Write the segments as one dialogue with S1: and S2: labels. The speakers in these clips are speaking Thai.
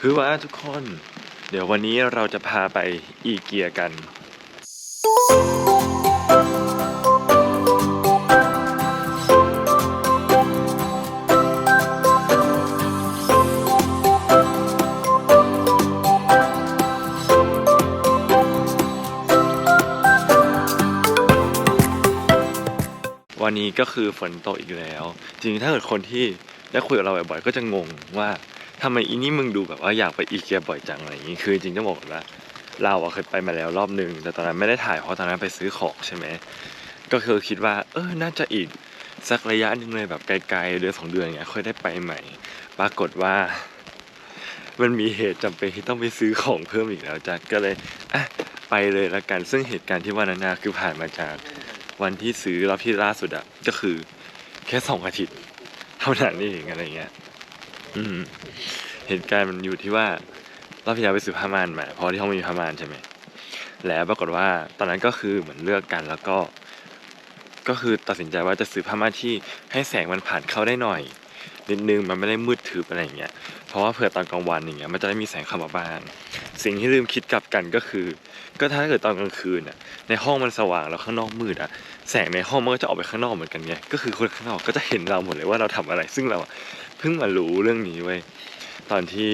S1: คือว่าทุกคน เดี๋ยววันนี้เราจะพาไปอีเกียกัน วันนี้ก็คือฝนตกอีกแล้ว จริงๆถ้าเกิดคนที่ได้คุยกับเราบ่อยๆก็จะงงว่า ทำไมอีนี่มึงดูแบบว่าอยากไปอีเกียบ่อยจังอะไรอย่างนี้คือจริงต้องบอกว่าเราอะเคยไปมาแล้วรอบนึง แต่ตอนนั้นไม่ได้ถ่ายเพราะตอนนั้นไปซื้อของใช่ไหมก็คือคิดว่า เออน่าจะอีกสักระยะหนึ่งเลยแบบไกลๆเดือนสองเดือนอย่างเงี้ยค่อยได้ไปใหม่ ปรากฏว่า มันมีเหตุจำเป็นที่ต้องไปซื้อของเพิ่มอีกแล้วจ้ะก็เลยอะไปเลยละกันซึ่งเหตุการณ์ที่ว่านั้นนะคือผ่านมาจากวันที่ซื้อรอบที่ล่าสุดอะก็คือ แค่สองอาทิตย์ เท่านั้นเองอะไรเงี้ย อืมเหตุการณ์มันอยู่ที่ว่ารอบที่แล้วไปซื้อผ้าม่านมาเพราะที่ห้องมีผ้าม่านใช่ไหมแล้วปรากฏว่าตอนนั้นก็คือเหมือนเลือกกันแล้วก็ ก็คือตัดสินใจว่าจะซื้อผ้าม่านที่ให้แสงมันผ่านเข้าได้หน่อยนิดนึงมันไม่ได้มืดทึบอะไรอย่างเงี้ย เพราะว่าเผื่อตอนกลางวันอย่างเงี้ยมันจะได้มีแสงเข้ามาบ้าง สิ่งที่ลืมคิดกลับกันก็คือ ก็ถ้าเกิดตอนกลางคืนอะ ในห้องมันสว่างแล้วข้างนอกมืดอะ แสงในห้องมันก็จะออกไปข้างนอกเหมือนกันไง ก็คือคนข้างนอกก็จะเห็นเราหมดเลยว่าเราทำอะไร ซึ่งเรา เพิ่งมารู้เรื่องนี้เว้ยตอนที่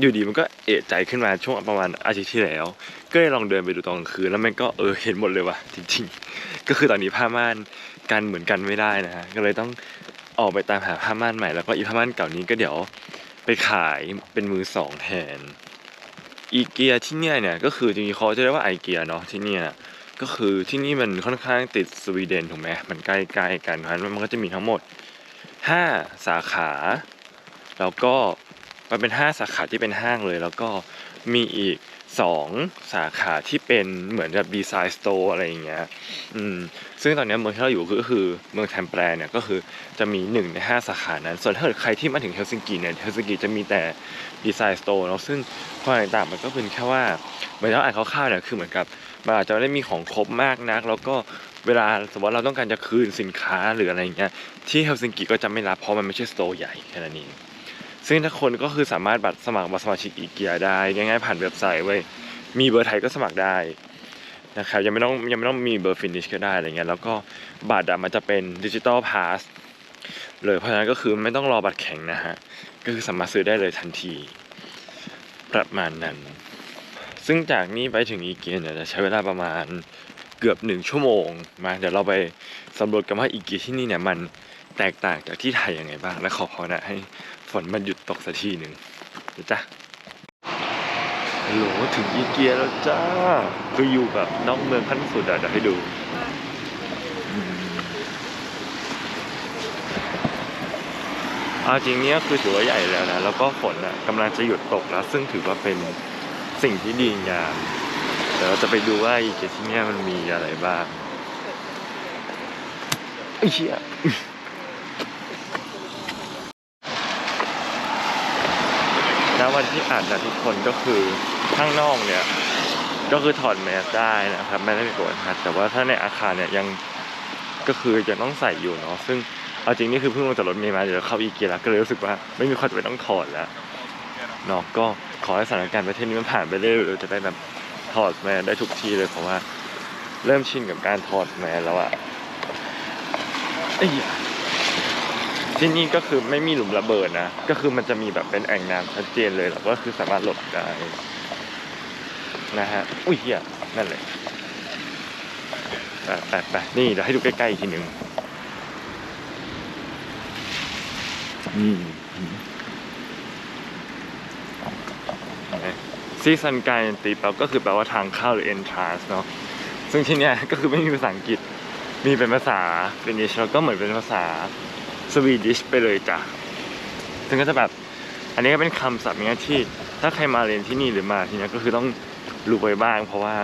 S1: อยู่ดีมันก็เอะใจขึ้นมาช่วงประมาณอาทิตย์ที่แล้ว ก็เลยลองเดินไปดูตอนกลางคืนแล้วมันก็เออเห็นหมดเลยว่ะจริง ๆ ก็คือตอนนี้ผ้าม่านกันเหมือนกันไม่ได้นะฮะก็เลยต้องออกไปตามหาผ้าม่านใหม่แล้วก็อีผ้าม่านเก่านี้ก็เดี๋ยวไปขายเป็นมือสองแทนอีเกียที่เนี่ยเนี่ยก็คือจริงๆเขาจะเรียกว่าไอเกียเนาะที่เนี่ยก็คือที่นี่มันค่อนข้างติดสวีเดนถูกไหมมันใกล้ๆกันเพราะฉะนั้นมันก็จะมีทั้งหมด 5 สาขา แล้วก็มันเป็น 5 สาขาที่เป็นห้างเลย แล้วก็มีอีก 2 สาขาที่เป็นเหมือนกับดีไซน์สโตร์อะไรอย่างเงี้ยอืมซึ่งตอนนี้เมืองที่เราอยู่ก็คือเมืองแทมเปลเนี่ยก็คือจะมี 1 ใน 5 สาขานั้น ส่วนถ้าเกิดใครที่มาถึงเฮลซิงกิเนี่ยเฮลซิงกิจะมีแต่ดีไซน์สโตร์เนาะซึ่งความแตกต่างมันก็เป็นแค่ว่าเหมือนเราอ่านคร่าวๆเนี่ยคือเหมือนกับมันอาจจะไม่ได้มีของครบมากนัก แล้วก็ เวลาสมมติเราต้องการจะคืนสินค้าหรืออะไรอย่างเงี้ยที่เฮลซิงกิก็จะไม่รับเพราะมันไม่ใช่สโตร์ใหญ่แค่นั้นเองซึ่งถ้าคนก็คือสามารถบัตรสมัครบัตรสมาชิกอีเกียได้ง่ายๆผ่านเว็บไซต์เว้ยมีเบอร์ไทยก็สมัครได้นะครับยังไม่ต้องยังไม่ต้องมีเบอร์ฟินิชก็ได้อะไรเงี้ยแล้วก็บัตรอะมันจะเป็นดิจิตอลพาสเลยเพราะฉะนั้นก็คือไม่ต้องรอบัตรแข็งนะฮะก็คือสามารถซื้อได้เลยทันที ประมาณนั้น ซึ่งจากนี้ไปถึงอีเกียเนี่ยจะใช้เวลาประมาณ เกือบหนึ่งชั่วโมงมาเดี๋ยวเราไปสำรวจกันว่าอีเกียที่นี่เนี่ยมันแตกต่างจากที่ไทยยังไงบ้าง และขอภาวนาให้ฝนมันหยุดตกสักทีหนึ่งนะจ๊ะฮัลโหลถึงอีเกียแล้วจ้าคืออยู่แบบนอกเมืองขั้นสุดอะเดี๋ยวให้ดูอืมเอาจริงเนี้ยคือถือว่าใหญ่แล้วนะ แล้วก็ฝนอะกำลังจะหยุดตกแล้ว ซึ่งถือว่าเป็นสิ่งที่ดีงาม เดี๋ยวเราจะไปดูว่าอีกที่นี่มันมีอะไรบ้างไอ้เหี้ยณวันที่อ่านนะทุกคนก็คือข้างนอกเนี่ย ก็คือถอดแมสได้นะครับ ไม่ได้มีกฎบังคับแต่ว่าถ้าในอาคารเนี่ยยังก็คือยังต้องใส่อยู่เนาะซึ่งเอาจริงนี่คือเพิ่งลงจากรถเมล์มาเดี๋ยวเข้าอีเกียแล้วก็เลยรู้สึกว่าไม่มีความจำเป็นต้องถอดแล้วเนาะก็ขอให้สถานการณ์ประเทศนี้มันผ่านไปเรื่อยๆจะได้แบบ ถอดแมสได้ทุกที่เลยเพราะว่า เริ่มชินกับการถอดแมสแล้วอะเอ้ยที่นี่ก็คือไม่มีหลุมระเบิดนะ ก็คือมันจะมีแบบเป็นแอ่งน้ำชัดเจนเลยแล้วก็คือสามารถหลบได้นะฮะ อุ้ยเฮียนั่นเลยไปไปไปนี่เดี๋ยวให้ดูใกล้ๆอีกทีหนึ่งนี่ ซีซันกายตีแปลก็คือแปลว่าทางเข้าหรือ entrance เนาะซึ่งที่เนี้ยก็คือไม่มีภาษาอังกฤษมีเป็นภาษาเฟินิชแล้วก็เหมือนเป็นภาษาสวีดิชไปเลยจ้ะซึ่งก็จะแบบอันนี้ก็เป็นคำศัพท์เนี้ยที่ถ้าใครมาเรียนที่นี่หรือมาที่เนี้ยก็คือต้องรู้ไว้บ้าง เพราะว่า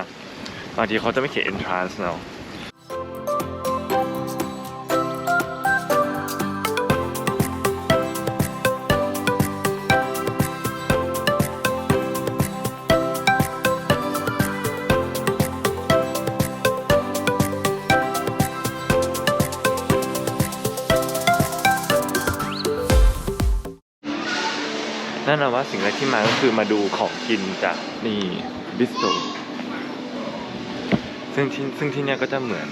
S1: บางทีเขาจะไม่เขียน entrance เนาะ นั่นนะว่าสิ่งแรกที่มาก็คือมาดูของกินจากนี่บิสโตซึ่งที่ซึ่งที่เนี่ยก็จะเหมือน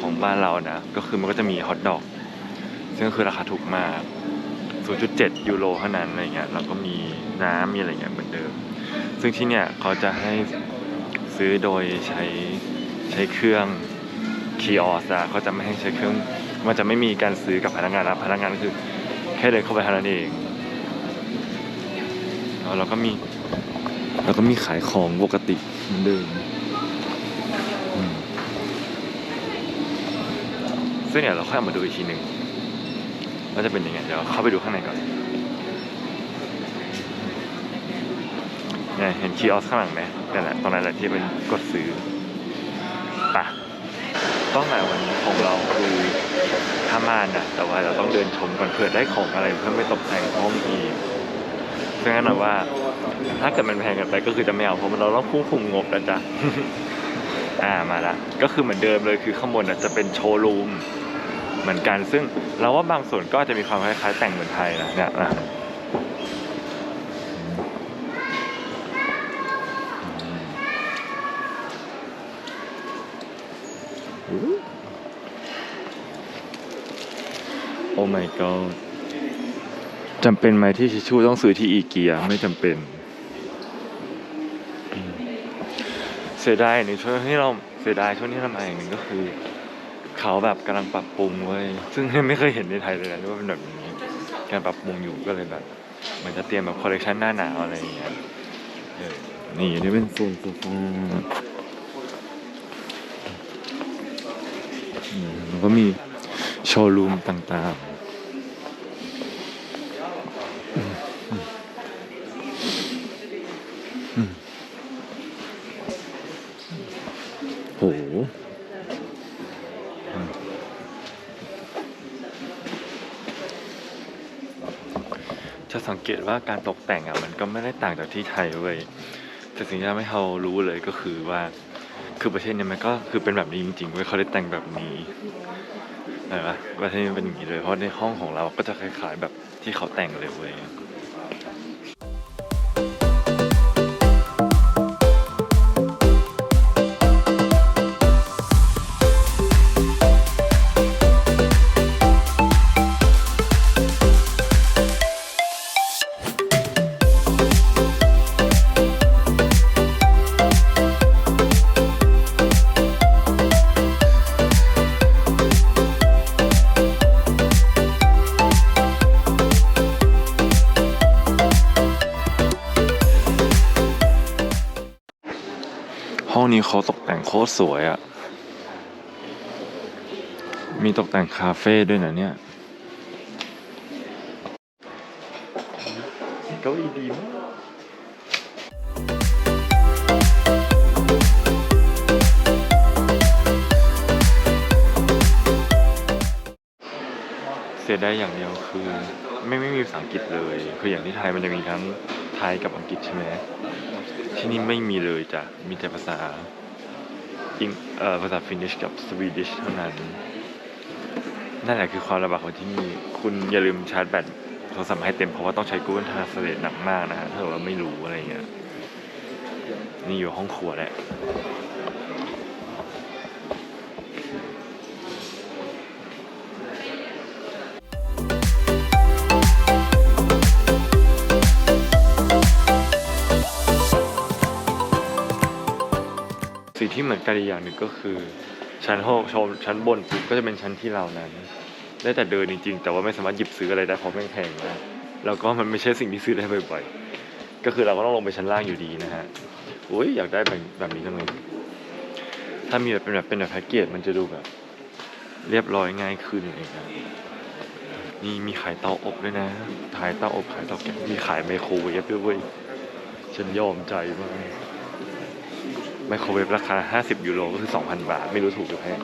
S1: ของบ้านเรานะ ก็คือมันก็จะมีฮอทดอก ซึ่งก็คือราคาถูกมาก 0.7 ยูโรเท่านั้นอะไรเงี้ยแล้วก็มีน้ำมีอะไรเงี้ยเหมือนเดิม ซึ่งที่เนี่ยเขาจะให้ซื้อโดยใช้ใช้เครื่องคีออสอะเขาจะไม่ให้ใช้เครื่อง มันจะไม่มีการซื้อกับพนักงานนะพนักงานก็คือแค่เดินเข้าไปเท่านั้นเอง เราก็มีเราก็มีขายของปกติเหมือนเดิมอืมซึ่งเนี่ยเราค่อยเอามาดูอีกทีหนึ่งว่าจะเป็นยังไงเดี๋ยวเข้าไปดูข้างในก่อนเนี่ยเห็นคีออสข้างหลังไหมนั่นแหละตรงนั้นแหละที่เป็นกดซื้อปะต้องหมายวันนี้ของเราคือผ้ามานนะแต่ว่าเราต้องเดินชมก่อนเผื่อได้ของอะไรเพื่อไม่ตกแต่งห้องอีก ซึ่งแน่นอนว่า ถ้าเกิดมันแพงเกันไปก็คือจะไม่เอาเพราะมันเราต้องควบคุมงบนะจ๊ะอ่ามาละก็คือเหมือนเดิมเลยคือข้างบนน่ะจะเป็นโชว์รูมเหมือนกัน ซึ่งเราว่าบางส่วนก็จะมีความคล้ายๆแต่งเหมือนไทยนะเนี่ยอะโอ้ my god จำเป็นไหมที่ชิชชูต้องซื้อที่อีเกียไม่จำเป็น เสียดายในช่วงที่เราเสียดายช่วงที่เรามอย่างหนึ่งก็คือ เขาแบบกำลังปรับปรุงเว้ยซึ่งไม่เคยเห็นในไทยเลยนะว่าเป็นแบบนี้การปรับปรุงอยู่ก็เลยแบบเหมันจะเตรียมแบบคอลเลคชันหน้าหนาวอะไรอย่างเงี้ยนี่นี่เป็นโซนโซฟาอืมแล้วก็มีโชว์รูมต่างๆ เกตว่าการตกแต่งอะมันก็ไม่ได้ต่างจากที่ไทยเว้ยแต่สิ่งที่ทำให้เรารู้เลยก็คือว่า คือประเทศนี้มันก็คือเป็นแบบนี้จริงๆเว้ยเขาได้แต่งแบบนี้เห็นปะประเทศนี้เป็นอย่างนี้เลย เพราะในห้องของเราก็จะคล้ายๆแบบที่เขาแต่งเลยเว้ย คตรสวยอะ่ะ มีตกแต่งคาเฟ่ด้วยนะเนี่ย เก้าอี้ดีมากเสียดายอย่างเดียวคือไม่ไม่มีภาษาอังกฤษเลย คืออย่างที่ไทยมันจะมีทั้งไทยกับอังกฤษใช่ไหมที่นี่ไม่มีเลยจ้ะ มีแต่ภาษาอิงเอ่อ ภาษาฟินิชกับสวีดิชเท่านั้น นั่นแหละคือความลำบากของที่นี่ คุณอย่าลืมชาร์จแบตโทรศัพท์ให้เต็มเพราะว่าต้องใช้ Google Translate หนักมากนะฮะถ้าเกิดว่าไม่รู้อะไรเงี้ยนี่อยู่ห้องครัวแหละ ที่เหมือนกันอีกอย่างหนึ่งก็คือ ชั้นห้องชมชั้นบนปุ๊บก็จะเป็นชั้นที่เรานั้น ได้แต่เดินจริงๆ แต่ว่าไม่สามารถหยิบซื้ออะไรได้เพราะแม่งแพงมากแล้วก็มันไม่ใช่สิ่งที่ซื้อได้บ่อยๆ ก็คือเราก็ต้องลงไปชั้นล่างอยู่ดีนะฮะอุ้ยอยากได้แบบแบบนี้จังเลยถ้ามีแบบเป็นแบบเป็นแบบแพ็กเกจมันจะดูแบบ เรียบร้อยง่ายขึ้นเองนะนี่มีขายเตาอบด้วยนะขายเตาอบขายเตาแก๊สมีขายไมโครเวฟด้วยเว้ยฉันยอมใจมาก ไมโครเวฟราคา 50 ยูโรก็คือ 2,000 บาท ไม่รู้ถูกหรือแพง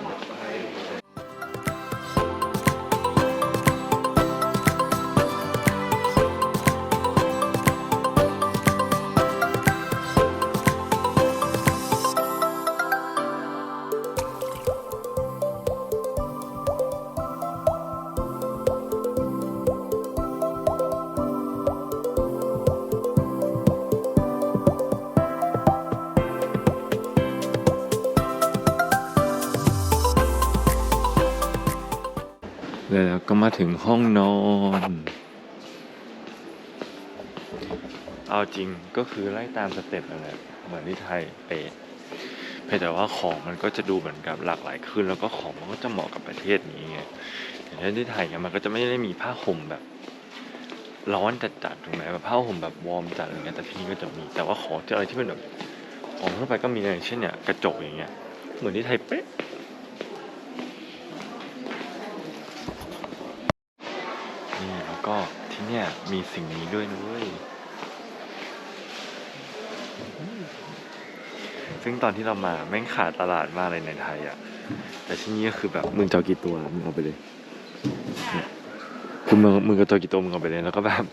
S1: มาถึงห้องนอน เอาจริงก็คือไล่ตามสเต็ปนั่นแหละเหมือนที่ไทยเป๊ะเพียงแต่ว่าของมันก็จะดูเหมือนกับหลากหลายขึ้น แล้วก็ของมันก็จะเหมาะกับประเทศนี้ไงอย่างเช่นที่ไทยเนี่ยมันก็จะไม่ได้มีผ้าห่มแบบ ร้อนจัดๆถูกไหมแบบผ้าห่มแบบวอร์มจัดอะไรเงี้ยแต่ที่นี่ก็จะมี แต่ว่าของที่อะไรที่เป็นแบบของทั่วไปก็มีอย่างเช่นเนี่ยกระจกอย่างเงี้ยเหมือนที่ไทยเป๊ะ นี่แล้ว ก็ที่เนี่ยมีสิ่งนี้ด้วยนะเว้ยซึ่งตอนที่เรามาแม่งขาดตลาดมากเลยในไทยอะ แต่ที่นี่ก็คือแบบมึงจะเอากี่ตัวมึงเอาไปเลยคือมึงมึงก็ตัวกี่ตัวมึงเอาไปเลยแล้วก็แบบ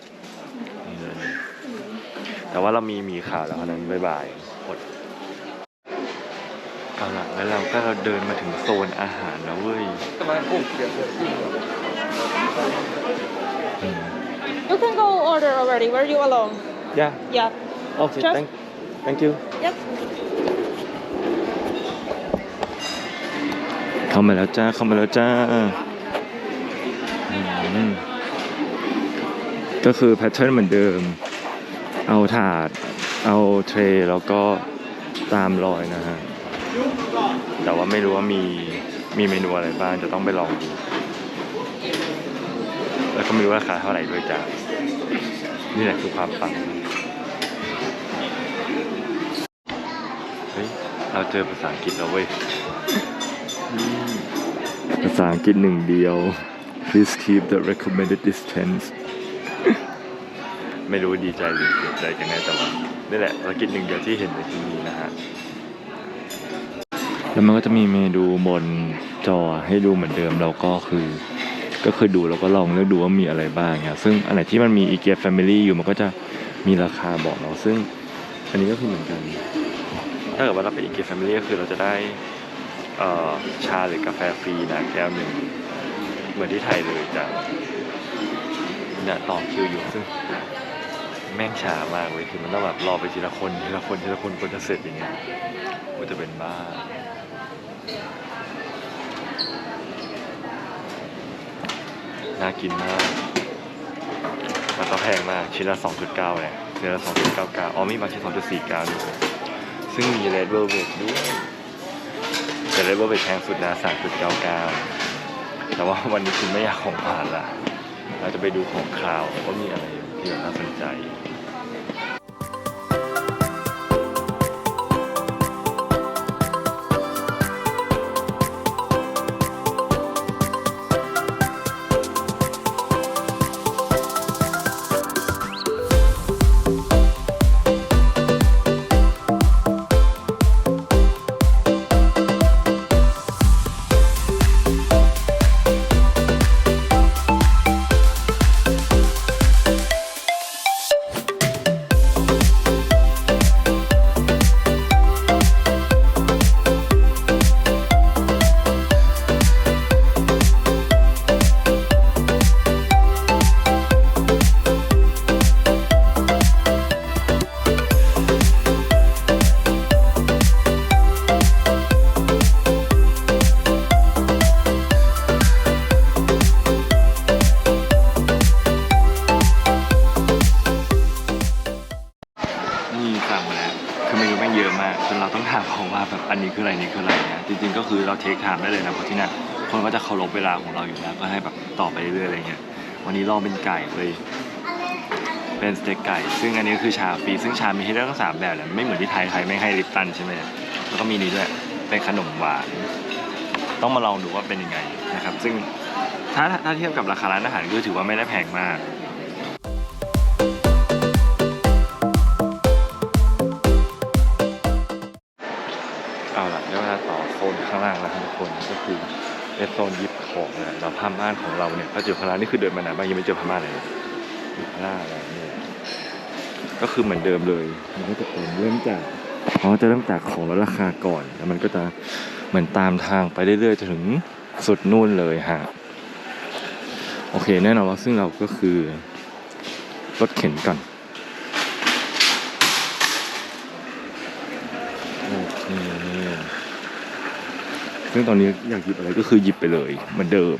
S1: แต่ว่าเรามีมีข่าวแล้วนนั้นบายบายหมดเอาละแล้วเราก็เราเดินมาถึงโซนอาหารแล้วเว้ย
S2: already. Were you alone?
S1: yeah
S2: Yeah.
S1: okay
S2: Just-
S1: thank thank you
S2: Yep.
S1: เข้ามาแล้วจ้าเข้ามาแล้วจ้าอืมก็คือแพทเทิร์นเหมือนเดิม เอาถาด เอาเทรย์แล้วก็ตามรอยนะฮะ แต่ว่าไม่รู้ว่ามีมีเมนูอะไรบ้างจะต้องไปลองดูแล้วก็ไม่รู้ราคาเท่าไหร่ด้วยจ้า นี่แหละคือความปังเฮ้ย เราเจอภาษาอังกฤษแล้วเว้ย ภาษาอังกฤษหนึ่งเดียว please keep the recommended distance ไม่รู้ดีใจหรือเสียใจกันแน่แต่ว่านี่แหละภารกิจหนึ่งเดียวที่เห็นในที่นี้นะฮะ แล้วมันก็จะมีเมนูบนจอให้ดูเหมือนเดิมเราก็คือ ก็เคือดูแล้วก็ลองเลือกดูว่ามีอะไรบ้างเนี่ยซึ่งอันไหนที่มันมี IKEA Family อยู่มันก็จะมีราคาบอกเราซึ่งอันนี้ก็คือเหมือนกัน ถ้าเกิดว่าเราเป็น IKEA Family ก็คือเราจะได้เอ่อชาหรือกาแฟฟรีนะแก้วหนึ่งเหมือนที่ไทยเลยจ้ะเนี่ยต่อคิวอยู่ซึ่งแม่งช้ามากเลยคือมันต้องแบบรอไปทีละคนทีละคนทีละคนคนจะเสร็จอย่างเงี้ยมันจะเป็นบ้า น่ากินมากมันก็แพงมาก ชิ้นละ 2.9เลยชิ้นละ 2.99 อ๋อมีบางชิ้น2.49ด้วยซึ่งมี Red Velvet ด้วยแต่เลเวลเบทแพงสุดนะ 3.99 แต่ว่าวันนี้คุณไม่อยากของผ่านละเราจะไปดูของคราวว่ามีอะไรที่น่าสนใจ ซึ่งอันนี้คือชาฟรีซึ่งชามีให้เลือกทั้งสามแบบเลยไม่เหมือนที่ไทยไทยไม่ให้ลิปตันใช่ไหมแล้วก็มีนี้ด้วยเป็นขนมหวาน ต้องมาลองดูว่าเป็นยังไงนะครับ ซึ่งถ้าถ้าเทียบกับราคาร้านอาหารก็ถือว่าไม่ได้แพงมากเอาล่ะได้เวลาต่อโซนข้างล่างแล้วครับทุกคนก็คือเป็นโซนยิบของนะเราผ้าม่านของเราเนี่ยก็เจอพม่านี่คือเดินมานานมากยังไม่เจอผ้าม่านเลยหยิบผ้าอะไรเนี่ย ก็คือเหมือนเดิมเลยมันก็จะเป็นเริ่มจากเขาจะเริ่มจากของลดราคาก่อน แล้วมันก็จะเหมือนตามทางไปเรื่อยๆจนถึงสุดนู่นเลยฮะโอเคแน่นอนว่าซึ่งเราก็คือรถเข็นก่อนโอเคซึ่งตอนนี้อยากหยิบอะไรก็คือหยิบไปเลยเหมือนเดิม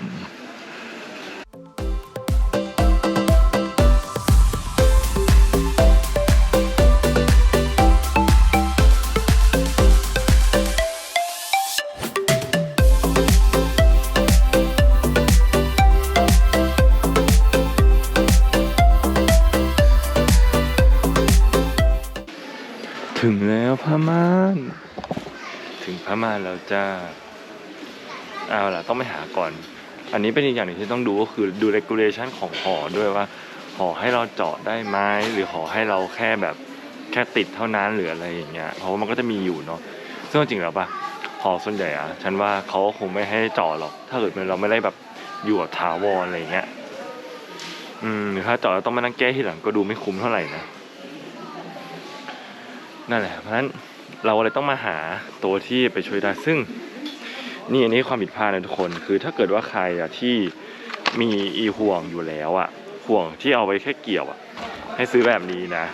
S1: จ้าเอาล่ะต้องไปหาก่อน อันนี้เป็นอีกอย่างหนึ่งที่ต้องดูก็คือดู regulation ของหอด้วยว่า หอให้เราเจาะได้ไหมหรือหอให้เราแค่แบบแค่ติดเท่านั้นหรืออะไรอย่างเงี้ยเพราะว่ามันก็จะมีอยู่เนาะซึ่งจริงแล้วปะหอส่วนใหญ่อะฉันว่าเขาคงไม่ให้เจาะหรอก ถ้าเกิดเราไม่ได้แบบอยู่กับถาวรอะไรเงี้ยอืมหรือถ้าเจาะแล้วต้องมานั่งแก้ทีหลังก็ดูไม่คุ้มเท่าไหร่นะนั่นแหละเพราะฉะนั้น เราเลยต้องมาหาตัวที่ไปช่วยได้ซึ่งนี่อันนี้ความผิดพลาดนะทุกคนคือถ้าเกิดว่าใครอะที่มีอีห่วงอยู่แล้วอะห่วงที่เอาไว้แค่เกี่ยวอะให้ซื้อแบบนี้นะ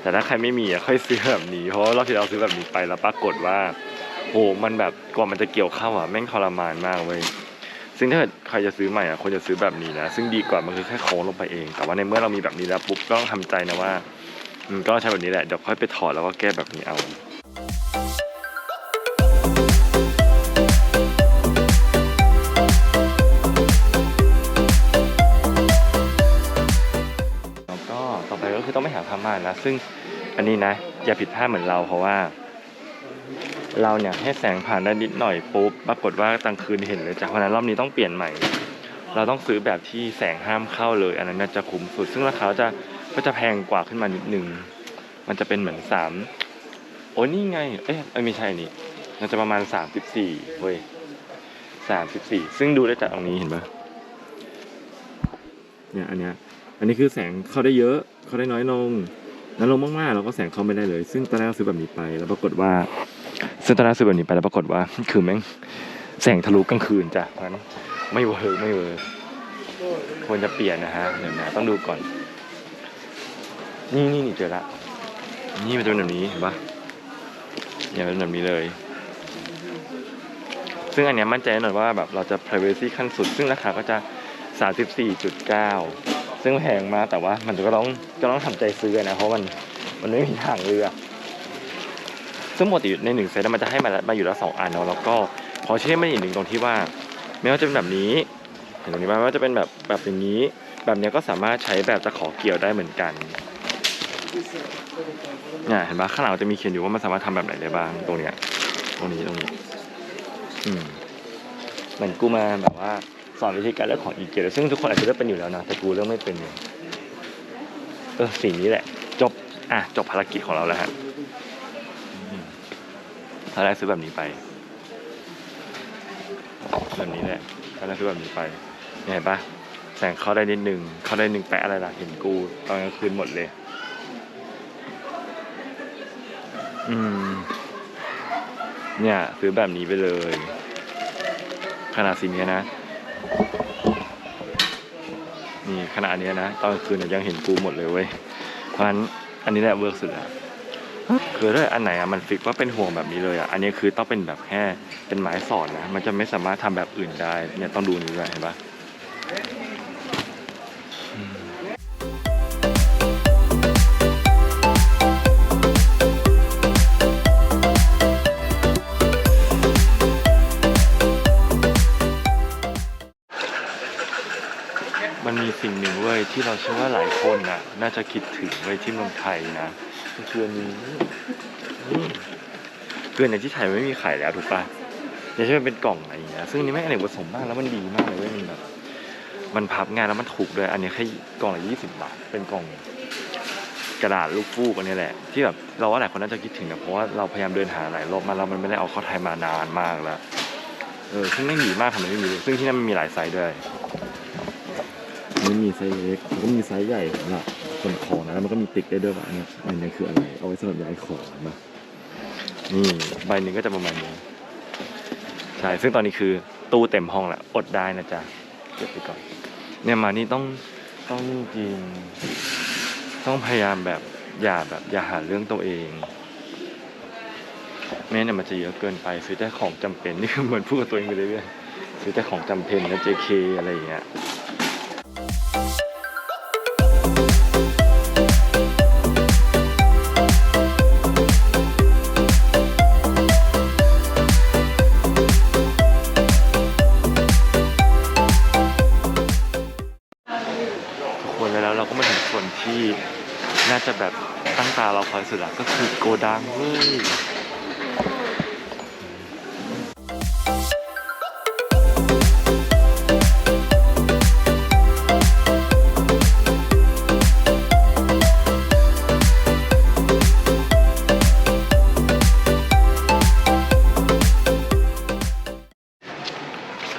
S1: แต่ถ้าใครไม่มีอะค่อยซื้อแบบนี้ เพราะว่ารอบที่เราซื้อแบบนี้ไปแล้วปรากฏว่าโอ้มันแบบกว่ามันจะเกี่ยวเข้าอะแม่งทรมานมากเว้ยซึ่งถ้าเกิดใครจะซื้อใหม่อะควรจะซื้อแบบนี้นะ ซึ่งดีกว่ามันคือแค่โค้งลงไปเอง แต่ว่าในเมื่อเรามีแบบนี้แล้วปุ๊บก็ต้องทำใจนะว่า ก็ใช้แบบนี้แหละ เดี๋ยวค่อยไปถอดแล้วก็แก้แบบนี้เอาแล้วก็ต่อไปก็คือต้องไปหาผ้าม่านนะ ซึ่งอันนี้นะ อย่าผิดพลาดเหมือนเราเพราะว่า เราเนี่ยให้แสงผ่านได้นิดหน่อยปุ๊บปรากฏว่ากลางคืนเห็นเลยจากเพราะฉะนั้นรอบนี้ต้องเปลี่ยนใหม่ เราต้องซื้อแบบที่แสงห้ามเข้าเลย อันนั้นจะคุ้มสุด ซึ่งราคาจะ ก็จะแพงกว่าขึ้นมานิดนึง มันจะเป็นเหมือนสามโอ้นี่ไง เอ๊ะเอ้ยไม่ใช่นี่มันจะประมาณสามสิบสี่เว้ยสามสิบสี่ซึ่งดูได้จากตรงนี้เห็นปะเนี่ยอันเนี้ยอันนี้คือแสงเข้าได้เยอะ เข้าได้น้อยลงนั้นลงมากๆเราก็แสงเข้าไม่ได้เลย ซึ่งตอนแรกเราซื้อแบบนี้ไป แล้วปรากฏว่าซึ่งตอนแรกซื้อแบบนี้ไปแล้วปรากฏว่า คือแม่งแสงทะลุกลางคืนจ้ะเพราะฉะนั้นไม่เวิร์กไม่เวิร์กควรจะเปลี่ยนนะฮะเดี๋ยวนะต้องดูก่อน นี่นี่นี่เจอละ นี่มันจะเป็นแบบนี้เห็นปะเนี่ยเป็นแบบนี้เลย ซึ่งอันเนี้ยมั่นใจแน่นอนว่าแบบเราจะ privacy ขั้นสุด ซึ่งราคาก็จะ 34.9 ซึ่งแพงมากแต่ว่ามันก็ต้องก็ต้องทำใจซื้อนะ เพราะมันมันไม่มีทางเลือกซึ่งปกติในหนึ่งเซตมันจะให้มาละมาอยู่แล้วสองอันเนาะแล้วก็พอเช่ไม่อีกหนึ่งตรงที่ว่าไม่ว่าจะเป็นแบบนี้เห็นตรงนี้ไหมว่าจะเป็นแบบแบบอย่างนี้ แบบเนี้ยก็สามารถใช้แบบตะขอเกี่ยวได้เหมือนกัน เนี่ยเห็นปะข้างหลังจะมีเขียนอยู่ว่ามันสามารถทำแบบไหนได้บ้างตรงเนี้ยตรงนี้ตรงนี้ อืมเหมือนกูมาแบบว่าสอนวิธีการเลือกของอีเกียซึ่งทุกคนอาจจะเลือกเป็นอยู่แล้วนะแต่กูเลือกไม่เป็นเลยเออสิ่งนี้แหละ จบอะจบภารกิจของเราแล้วฮะตอนแรกซื้อแบบนี้ไปแบบนี้แหละตอนแรกซื้อแบบนี้ไปเนี่ยเห็นปะแสงเข้าได้นิดนึงเข้าได้หนึ่งแปะอะไรล่ะเห็นกูตอนกลางคืนหมดเลย อืม เนี่ยซื้อแบบนี้ไปเลย ขนาดสีเนี้ยนะ นี่ขนาดเนี้ยนะตอนคืนเนี่ยยังเห็นกูหมดเลยเว้ย เพราะฉะนั้นอันนี้แหละเวิร์กสุดแล้วคือถ้าอันไหนอะมันฟิกว่าเป็นห่วงแบบนี้เลยอะอันนี้คือต้องเป็นแบบแค่เป็นไม้สอนนะ มันจะไม่สามารถทำแบบอื่นได้ เนี่ยต้องดูนี้ด้วยเห็นปะ ที่เราเชื่อว่าหลายคนน่ะน่าจะคิดถึงเว้ที่เมืองไทยนะก็คืออันนี้นี่คืออันไหนที่ไทยไม่มีขายแล้วถูกปะอย่างเช่นเป็นกล่องอะไรอย่างเงี้ยซึ่งอันนี้แม่งอเนกประสงค์มากแล้วมันดีมากเลยเว้ยมันแบบมันพับงานแล้วมันถูกด้วยอันนี้แค่กล่องละยี่สิบบาทเป็นกล่องกระดาษลูกฟูกอันนี้แหละ ที่แบบเราว่าหลายคนน่าจะคิดถึงนะเพราะว่าเราพยายามเดินหาหลายรอบมาแล้วมันไม่ได้เอาเข้าไทยมานานมากแล้วเออซึ่งไม่มีมากทำไมไม่มีซึ่งที่นั่นมันมีหลายไซส์ด้วย นมีไซส์เล็กแล้วก็มีไซส์ใหญ่สำหรับคนของนะแล้วมันก็มีติ๊กได้ด้วยว่าอันเนี้ยอันนี้คืออะไร เอาไว้สำหรับย้ายของนะนี่ใบหนึ่งก็จะประมาณนี้ใช่ซึ่งตอนนี้คือตู้เต็มห้องแล้วอดได้นะจ๊ะเก็บไปก่อน เนี่ยมานี่ต้องต้องจริงต้องพยายามแบบอย่าแบบอย่าหาเรื่องตัวเองไม่งั้นเนี่ยมันจะเยอะเกินไปซื้อแต่ของจำเป็นนี่คือเหมือนพูดกับตัวเองไปเรื่อยๆซื้อแต่ของจำเป็นนะ JK อะไรอย่างเงี้ย สุดละก็คือโกดังเว้ย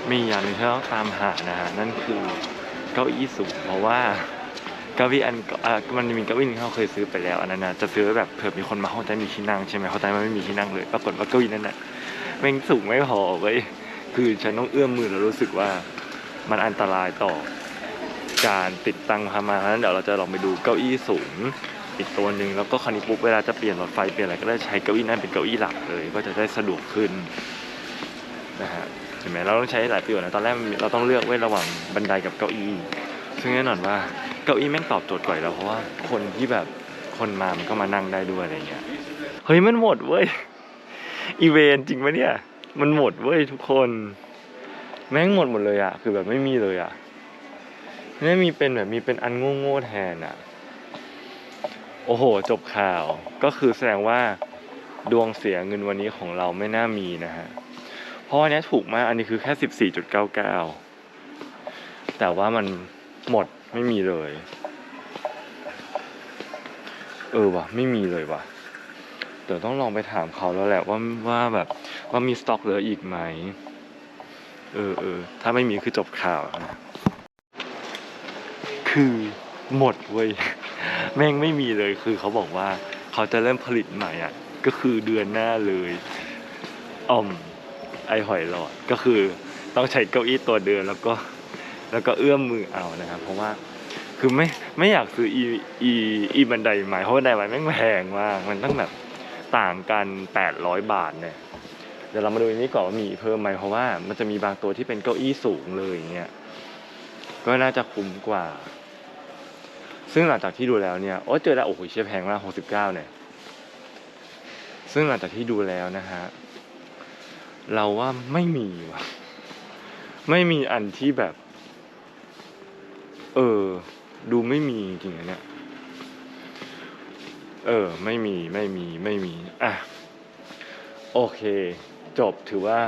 S1: มีอย่างหนึงที่เราตามหานะฮะนั่นคือเก้าอี้สูงเพราะว่า เก้าอี้อันเก่าอะมันมีเก้าอี้หนึงที่เราเคยซื้อไปแล้วอันนั้นนะจะซื้อแบบเผื่อมีคนมาห้องจะมีที่นั่งใช่ไหมเขาแต่มันไม่มีที่นั่งเลย ปรากฏว่าเก้าอี้นั้นน่ะแม่งสูงไม่พอเว้ยคือฉันต้องเอื้อมมือแล้วรู้สึกว่ามันอันตรายต่อการติดตั้งพามาฉะนั้นเดี๋ยวเราจะลองไปดูเก้าอี้สูงอีกตัวหนึ่งแล้วก็คราวนี้ปุ๊บเวลาจะเปลี่ยนรถไฟเปลี่ยนอะไรก็ได้ใช้เก้าอี้นั้นเป็นเก้าอี้หลักเลย ก็จะได้สะดวกขึ้นนะฮะเห็นไหมเราต้องใช้หลายประโยชน์นะตอนแรกเราต้องเลือกเว้ระหว่างบันไดกับเก้าอี้ ซึ่งแน่นอนว่า เก้าอี้แม่งตอบโจทย์กว่าอยู่แล้วเพราะว่าคนที่แบบคนมามันก็มานั่งได้ด้วยอะไรเงี้ยเฮ้ยมันหมดเว้ยอีเวนจริงปะเนี่ย มันหมดเว้ยทุกคน แม่งหมดหมดเลยอะคือแบบไม่มีเลยอะไม่มีเป็นแบบมีเป็นอันโง่ๆแทนอะโอ้โห จบข่าวก็คือแสดงว่าดวงเสียเงินวันนี้ของเราไม่น่ามีนะฮะ เพราะอันนี้ถูกมาก อันนี้คือแค่สิบสี่จุดเก้าเก้าแต่ว่ามัน หมดไม่มีเลย เออวะไม่มีเลยวะเดี๋ยวต้องลองไปถามเขาแล้วแหละว่าว่าแบบว่ามีสต็อกเหลืออีกไหม เออเออถ้าไม่มีคือจบข่าวนะคือหมดเว้ยแม่งไม่มีเลยคือเขาบอกว่าเขาจะเริ่มผลิตใหม่อะ ก็คือเดือนหน้าเลยอ่อมไอหอยหลอดก็คือต้องใช้เก้าอี้ตัวเดินแล้วก็ แล้วก็เอื้อมมือเอานะครับ เพราะว่าคือไม่ไม่อยากซื้ออีอีอีบันไดใหม่เพราะบันไดใหม่แม่งแพงมาก มันต้องแบบต่างกันแปดร้อยบาทเนี่ยเดี๋ยวเรามาดูอันนี้ก่อนว่ามีเพิ่มไหมเพราะว่ามันจะมีบางตัวที่เป็นเก้าอี้สูงเลยอย่างเงี้ยก็น่าจะคุ้มกว่า ซึ่งหลังจากที่ดูแล้วเนี่ยโอ้เจอแล้วโอ้โหเชี่ยแพงมากหกสิบเก้าเนี่ยซึ่งหลังจากที่ดูแล้วนะฮะเราว่าไม่มีว่ะไม่มีอันที่แบบ เออ ดูไม่มีจริงๆเนี่ย เออ ไม่มีไม่มีไม่มี อะ โอเค จบถือว่า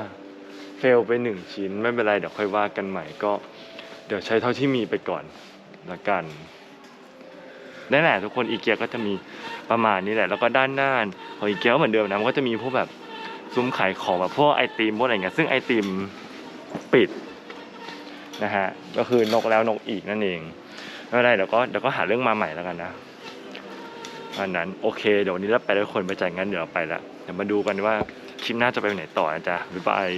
S1: เฟลไปหนึ่งชิ้น ไม่เป็นไร เดี๋ยวค่อยว่ากันใหม่ก็ เดี๋ยวใช้เท่าที่มีไปก่อนละกันนั่นแหละทุกคนอีเกียก็จะมีประมาณนี้แหละ แล้วก็ด้านหน้าของอีเกียก็เหมือนเดิมนะมันก็จะมีพวกแบบซุ้มขายของแบบพวกไอติมพวกอะไรเงี้ยซึ่งไอติมปิด นะฮะก็คือนกแล้วนกอีกนั่นเองไม่เป็นไรเดี๋ยวก็เดี๋ยวก็หาเรื่องมาใหม่แล้วกันนะอันนั้นโอเคเดี๋ยววันนี้เราไปแล้วคนไปจ่ายงั้นเดี๋ยวเราไปละเดี๋ยวมาดูกันว่าคลิปหน้าจะไปไหนต่อนะจ๊ะบ๊ายบาย